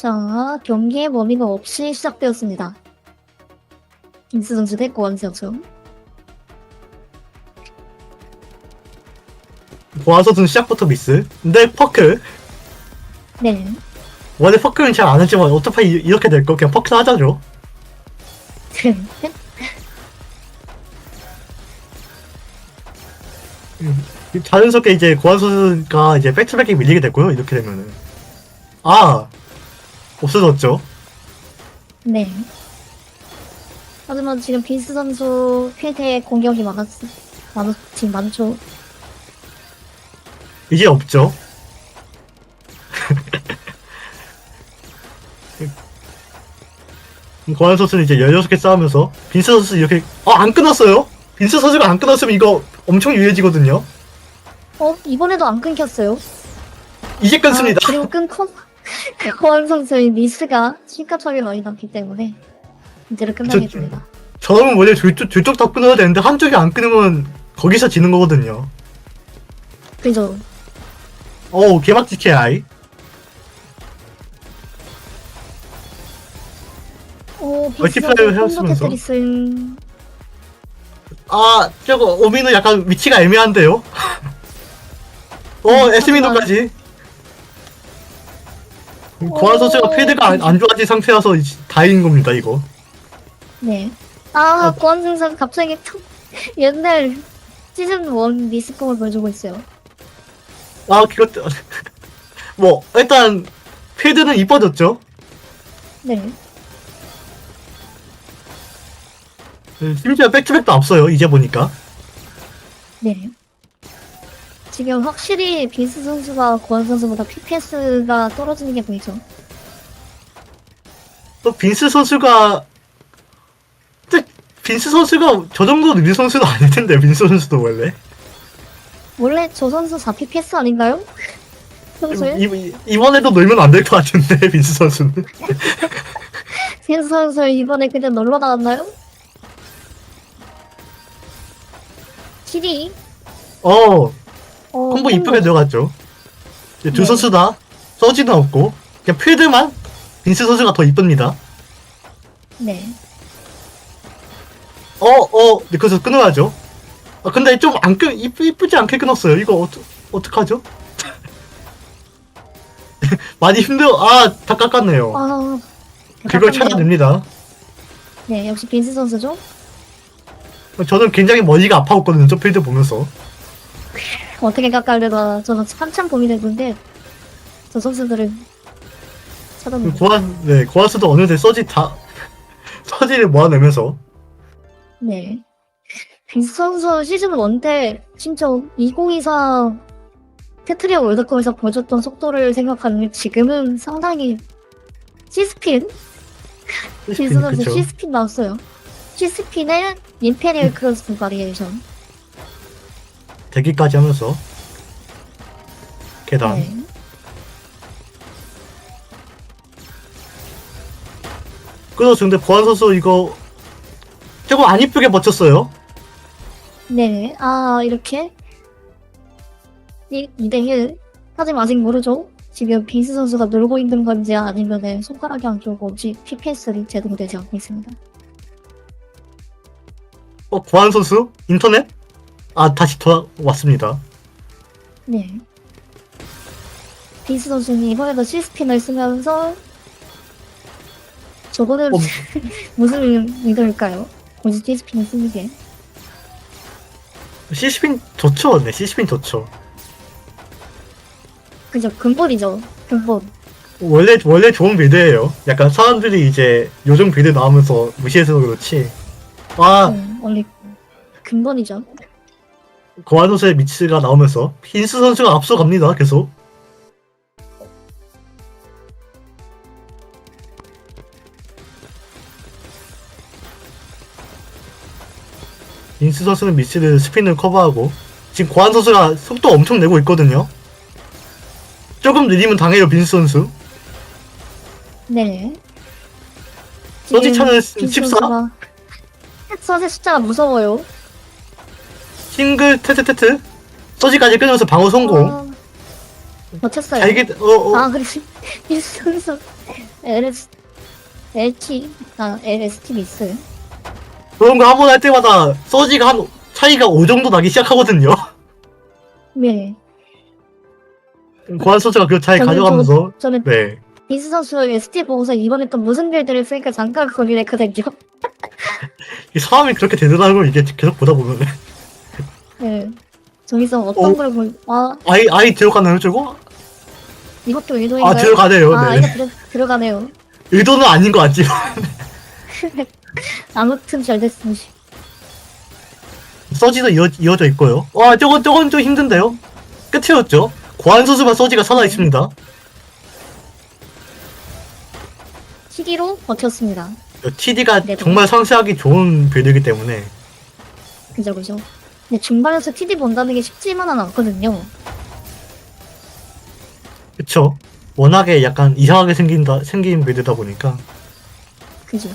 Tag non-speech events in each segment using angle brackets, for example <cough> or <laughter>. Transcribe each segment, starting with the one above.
자, 경기의 범위가 없이 시작되었습니다. 김수 선수 대 고원 선수. 보아 선수는 시작부터 미스. 근데 퍼크. 네. 원래 퍼크는 잘안 했지만 어차피 이- 이렇게 될 거 그냥 퍼크 하자죠. 자연스럽게 이제 고아 선수가 이제 백투백이 밀리게 됐고요. 이렇게 되면은. 아! 없어졌죠. 네. 하지만 지금 빈스 선수 필드의 공격이 많았어. 많았, 지금 많죠. 이제 없죠. <laughs> 고안 선수는 이제 16개 싸우면서 빈스 선수 이렇게 어 안 끊었어요? 빈스 선수가 안 끊었으면 이거 엄청 유해지거든요. 어, 이번에도 안 끊겼어요. 이제 끊습니다. 아, 그리고 끊고, 고원 선수의 미스가 심각하게 많이 났기 때문에, 이제는 끝나게 저- 됩니다. 저는 원래 둘쪽, 둘쪽 다 끊어야 되는데 한쪽이 안 끊으면 거기서 지는 거거든요. 그죠? 어우 개막지케 아이. 오, 콤보 해왔으면서. 아 저거 오미는 약간 위치가 애매한데요. <laughs> 어 음, 에스미노까지. 고안 선수가 필드가 안, 안 좋아진 상태라서 다행인 겁니다 이거. 네. 아, 어. 고원 선수 갑자기 툭, <laughs> 옛날 시즌 1 미스공을 보여주고 있어요. 아 그것도 <laughs> 뭐 일단 필드는 이뻐졌죠. 네. 네, 심지어 백투백도 앞서요 이제 보니까. 네. 지금 확실히 빈스 선수가 고원 선수보다 PPS가 떨어지는 게 보이죠. 또 빈스 선수가 근데 빈스 선수가 저 정도 느린 선수는 <laughs> 아닐 텐데 빈스 선수도 원래 원래 저 선수 4 PPS 아닌가요? <laughs> 평소에? 이, 이 번에도 놀면 안 될 것 같은데 <laughs> 빈스 선수는 빈스 선수 이번에 그냥 놀러 나갔나요? 키리? 어 어, 콤보 이쁘게 들어갔죠. 이제 두 네. 선수 다 서지는 없고 그냥 필드만 빈스 선수가 더 이쁩니다. 네. 어, 어, 네, 그래서 끊어야죠. 아, 근데 좀 안 끊, 이쁘, 이쁘지 않게 끊었어요. 이거 어떡, 어떡하죠? <laughs> 많이 힘들어. 아, 다 깎았네요. 아, 그걸 깎았네요. 찾아냅니다. 네, 역시 빈스 선수죠? 저는 굉장히 머리가 아파왔거든요. 저 필드 보면서. 어떻게 깎아려다 저는 한참 고민했는데 저 선수들은 찾아내요. 고한, 네, 고한수도 어느새 서지 다, <laughs> 서지를 모아내면서. 네. 빈스 선수 시즌 1때 진짜 2024 테트리아 월드컵에서 보여줬던 속도를 생각하면 지금은 상당히 시스핀? 빈스 선수 그쵸. 시스핀 나왔어요. 시스핀의 임페리얼 크로스 바리에이션. 대기까지 하면서. 계단. 네. 그래서 근데 고한 선수 이거 조금 안 이쁘게 버텼어요. 네. 아, 이렇게 2대1 하지만 아직 모르죠. 지금 빈스 선수가 놀고 있는 건지 아니면 손가락이 안쪽고 없이 PPS를 제공되지 않고 있습니다. 어, 고한 선수? 인터넷? 아, 다시 돌아왔습니다. 네. 빈스 선수는 이번에도 시스핀을 쓰면서 저거는 어. <laughs> 무슨 의도일까요? 굳이 시스핀을 쓰는 게. 시스핀 좋죠? 네, 시스핀 좋죠. 그죠? 근본이죠. 근본. 원래, 원래 좋은 빌드예요 약간 사람들이 이제 요즘 빌드 나오면서 무시해서 그렇지. 아, 음, 원래 근본이죠. 선수의 미츠가 나오면서 빈스 선수가 앞서갑니다, 계속. 빈스 선수는 미츠를 스핀을 커버하고 지금 고한 선수가 속도 엄청 내고 있거든요. 조금 느리면 당해요, 빈스 선수. 네. 서지 차는 지금 14? 선수가 서지 숫자가 무서워요. 싱글 테트테트 서지까지 끊으면서 방어 성공. 아, 버텼어요. 자 이게 어, 어 아, 그래. <laughs> 선수 LS, LT, 아, LST 미스. 그런 거 한 번 할 때마다 서지가 한 차이가 5 정도 나기 시작하거든요. 네. 고한 선수가 그 차이 저는 가져가면서 저는 네. 비스 선수 ST 보고서 이번에 또 무슨 빌드를 쓸까 잠깐 고민했거든요. <laughs> 이 사람이 그렇게 되더라는 걸 이게 계속 보다 보면 네. 저기서 어떤 어? 걸 볼, 아, 아이 아이 들어가나요 저거? 이것도 의도인가요? 아 들어가네요. 아, 네. 이거 들어, 들어가네요. 의도는 아닌 것 같지만 <laughs> 아무튼 잘 됐습니다. 서지도 이어, 이어져 있고요. 와 저건 저건 좀 힘든데요. 끝이었죠. 고한 선수만 서지가 살아 있습니다. 시기로 버텼습니다. TD가 네, 정말 상세하기 좋은 빌드이기 때문에 그죠, 그죠. 근데 중반에서 TD 본다는 게 쉽지만은 않거든요. 그쵸. 워낙에 약간 이상하게 생긴다 생긴 빌드다 보니까 그죠.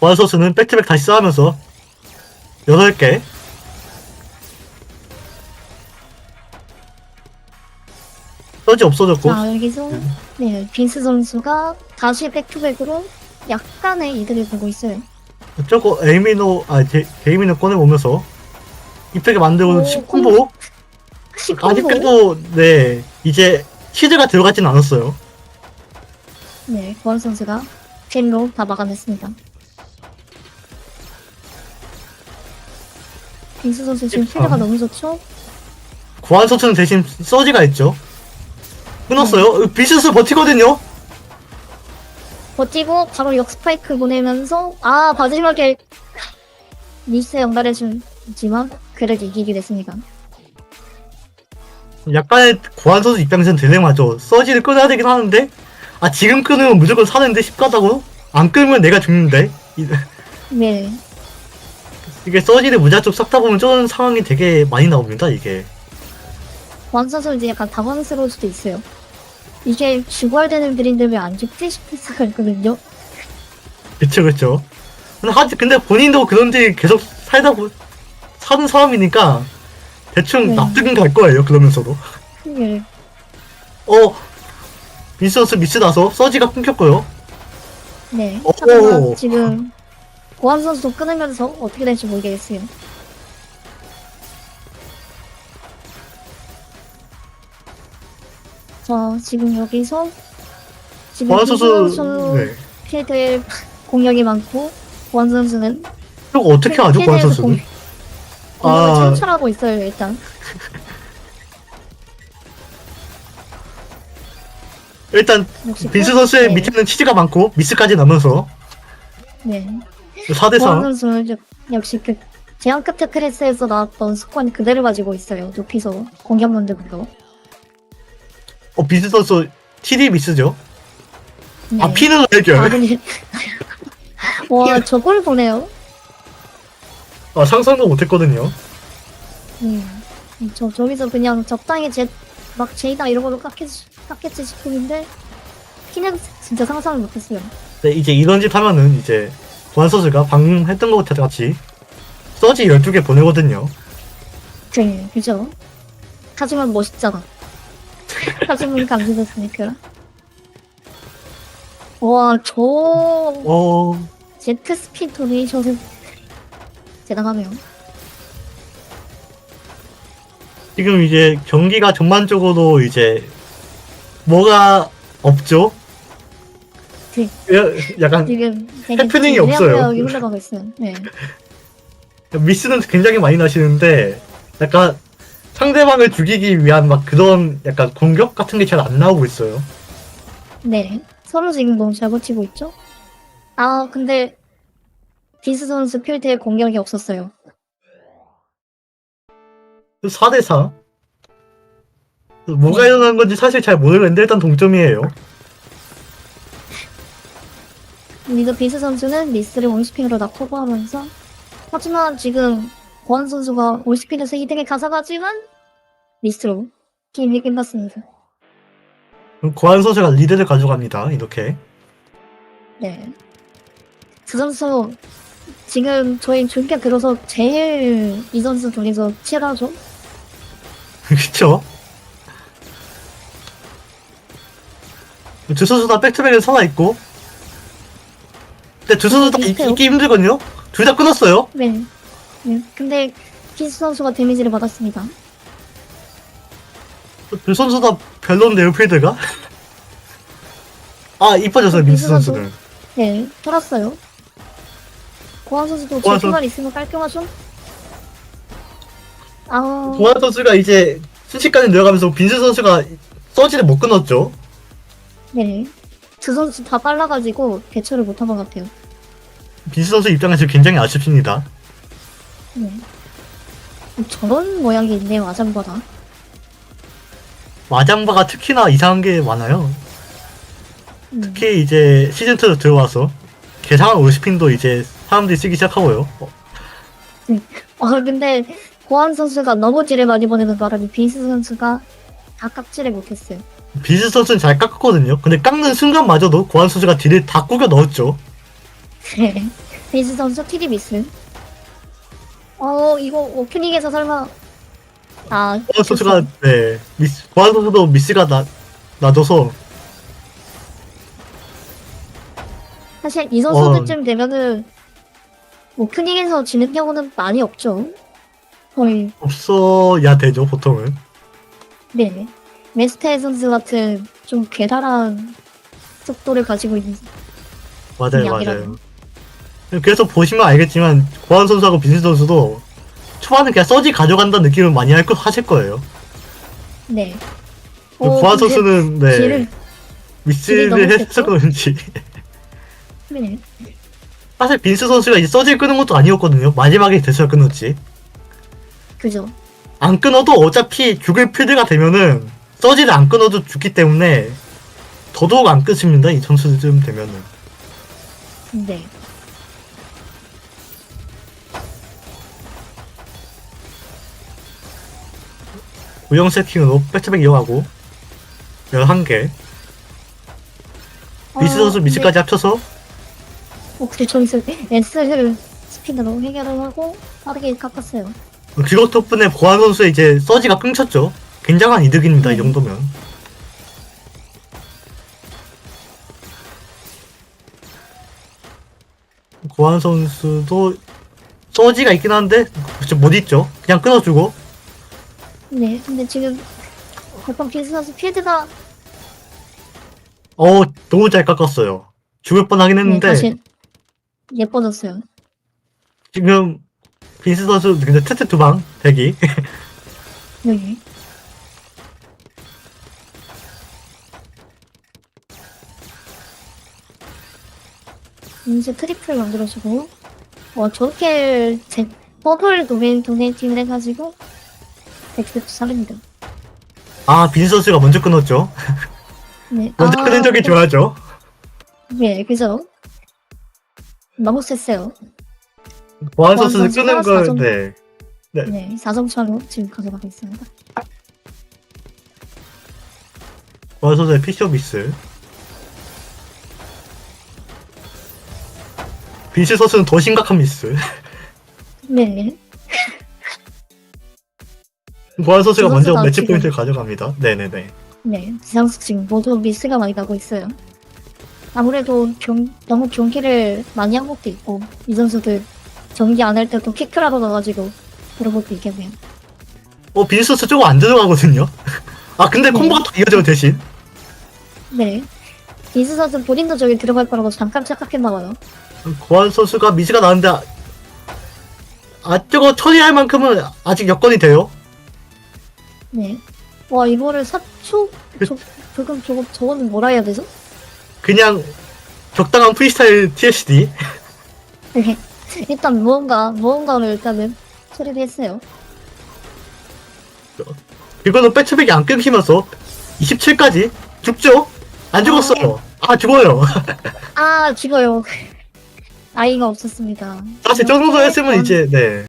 선수는 백트백 다시 쌓으면서 8개 서지 없어졌고 자, 여기서, 네, 빈스 선수가 다시 백투백으로 약간의 이득을 보고 있어요. 저거 에이미노 아 제, 에이미노 꺼내보면서 이펙에 만들고 오, 10콤보 19호? 아직까지도 네 이제 치즈가 들어가진 않았어요 네, 고원 선수가 젠로 다 막아냈습니다. 빈스 선수 지금 필드가 아. 너무 좋죠? 고한 선수는 대신 서지가 있죠 끊었어요 비스스 버티거든요 버티고 바로 역 스파이크 보내면서 아 마지막에 미스에 연달해주지만 그래도 이기게 됐습니다. 약간의 고한 선수 입장에서는 딜레마죠. 서지를 끊어야 되긴 하는데 아 지금 끊으면 무조건 사는데 쉽가다고? 안 끊으면 내가 죽는데? 이- <laughs> 네, 이게 서지를 무작정 싹다 보면 저런 상황이 되게 많이 나옵니다 이게. 고원 선수 이제 약간 당황스러울 수도 있어요. 이게 주괄되는 빌인데 왜 안 죽지 싶을 수가 있거든요. 그쵸 그쵸 근데 하지 근데 본인도 그런데 계속 살다 보 사는 사람이니까 대충 네. 납득은 갈 거예요 그러면서도 네, 어 빈스턴스 미스 나서 서지가 끊겼고요 네. 오. 하지만 지금 고원 선수 끊으면서 어떻게 될지 모르겠어요. 자, 지금 여기서 지금 선수 네 필드에 공격이 많고 고원 선수는 이거 어떻게 고한 필드에서 선수는 공- 공격을 아. 창출하고 있어요 일단. <laughs> 일단 역시 빈스 또- 선수의 네, 밑에는 치즈가 많고 미스까지 나면서 네. 4대4 고원 선수는 역- 역시 그 제한 끝에 크레스에서 나왔던 습관 그대로 가지고 있어요. 높이서 공격 거. 어 빈스 선수 TD 미스죠 네. 아 피는 해결 아니 와 저걸 보네요. 아 상상도 못했거든요 음. 저 저기서 그냥 적당히 제막 제이다 이런 걸로 깎겠지 깎겠지 싶었는데 피는 진짜 상상을 못했어요. 네, 이제 이런 짓 하면은 이제 고한 선수가 방금 했던 것 같이 서지 12개 보내거든요 네, 그죠? 하지만 멋있잖아. 하지만 감지됐으니까. 와, 저 어 제트 스피드 도네이션은 대단하네요. 지금 이제 경기가 전반적으로 이제 뭐가 없죠? 네. 야- 약간 지금 되게 해프닝이 지금 없어요. 의학대학이 흘러가고 있어요. 네. <laughs> 미스는 굉장히 많이 나시는데 약간 상대방을 죽이기 위한 막 그런 약간 공격 같은 게 잘 안 나오고 있어요. 네. 서로 지금 너무 잘 버티고 있죠? 아, 근데 비스 선수 필드에 공격이 없었어요. 4대4. 뭐가 네. 일어난 건지 사실 잘 모르겠는데 일단 동점이에요. 리더 비스 선수는 미스를 원스핑으로 다 커버하면서 하지만 지금 권 선수가 원스핑에서 2등에 가져가지만 미스로 게임이 끝났습니다. 고한 선수가 리드를 가져갑니다. 이렇게. 네. 그 선수 지금 저희 중계 들어서 제일 이 선수 중에서 치열하죠? <laughs> 그쵸? 두 선수 다 백투백에 살아있고. 근데 두 선수 다 비슷해요. 이기 힘들거든요? 둘 다 끊었어요? 네. 네. 근데 빈스 선수가 데미지를 받았습니다. 두 선수 다 별론데요, 필드가? 아, 이뻐졌어요, 민스 민수 선수. 선수는. 네, 털었어요. 고한 선수도 고한 제프만 있으면 깔끔하죠? 아, 고한 선수가 이제 순식간에 내려가면서 빈스 선수가 서지를 못 끊었죠. 네. 두 선수 다 빨라가지고 대처를 못한 것 같아요. 빈스 선수 입장에서 굉장히 아쉽습니다. 네. 저런 모양이 있네요, 아장바다. 마장바가 특히나 이상한 게 많아요. 음. 특히 이제 시즌2로 들어와서 개상한 올스핀도 이제 사람들이 쓰기 시작하고요. 어, 아, 근데 고한 선수가 너무 딜을 많이 보내는 바람에 빈스 선수가 다 깍지를 못했어요. 빈스 선수는 잘 깎았거든요. 근데 깎는 순간마저도 고한 선수가 딜을 다 꾸겨 넣었죠. 네. 빈스 선수 TD 미스. 어, 이거 오프닝에서 설마. 아, 고한 선수가 네 미스 고한 선수도 미스가 나 나줘서 사실 이 선수들쯤 되면은 오프닝에서 지는 경우는 많이 없죠. 거의 없어야 되죠 보통은. 네. 메스테 선수 같은 좀 괴랄한 속도를 가지고 있는 맞아요, 양이라고. 그래서 보시면 알겠지만 고한 선수하고 빈스 선수도 초반에 그냥 서지 가져간다는 느낌을 많이 할 거, 하실 거예요. 네. 고한 근데 선수는 네 딜을 미스를? 그런지 네. 사실 빈스 선수가 이제 서지를 끄는 것도 아니었거든요. 마지막에 됐어야 끊었지. 그죠. 안 끊어도 어차피 죽을 필드가 되면은 서지를 안 끊어도 죽기 때문에 더더욱 안 끊습니다. 이 선수쯤 되면은. 네. 우영 세팅으로 백투백 이어가고 11개 미스 선수 미스까지 합쳐서 혹시 저기서 S를 스피드로 해결을 하고 빠르게 깎았어요. 그것 덕분에 보안 선수의 이제 서지가 끊겼죠. 굉장한 이득입니다. 이 음. 정도면. 고한 선수도 서지가 있긴 한데 그쵸, 못 있죠. 그냥 끊어주고 네. 근데 지금 대판 빈스 선수 필드가 어 너무 잘 깎았어요. 죽을 뻔하긴 네, 했는데 다시 예뻐졌어요. 지금 빈스 선수 근데 테트 두방 대기 여기. <laughs> 이제 트리플 만들어주고, 어, 저렇게 제, 버블 도메인 도네이팅을 해가지고, 엑스트 사릅니다. 아 빈스 선수가 먼저 끊었죠. 네. <laughs> 먼저 아, 끊은 적이 좋아하죠. 네, 그죠? 너무 셌어요. 보안 보안 선수가 끄는 걸 사정- 네. 네. 네, 4점차로 지금 가져가고 있습니다. 보안 선수의 피셔 미스. 빈스 선수는 더 심각한 미스. <laughs> 네. 선수가 두 먼저 선수가 매치 지금- 포인트를 가져갑니다. 네네네. 네, 지상수 지금 모두 미스가 많이 나고 있어요. 아무래도 경, 너무 경기를 많이 한 것도 있고, 이 선수들 경기 안 할 때도 키크라로 넣어가지고, 그런 것도 있겠네요. 어 선수 조금 안 들어가거든요. <laughs> 아 근데 네. 콤보가 또 이어져요 대신. 네. 이수 선수 본인도 저기 들어갈 거라고 잠깐 착각했나 봐요. 보안 선수가 미스가 나는데 아, 아 저거 처리할 만큼은 아직 여건이 돼요. 네. 와, 이거를 4초? 그- 저, 조금, 저거, 저거는 뭐라 해야 되죠? 그냥 적당한 프리스타일 TSD. 네. 일단 무언가, 무언가를 일단은 처리를 했어요. 이거는 백투백이 안 끊기면서 27까지 죽죠? 안 죽었어요. 아 죽어요. <laughs> 아, 죽어요. <laughs> 아이가 없었습니다. 사실 저 정도 했으면 원- 이제 네.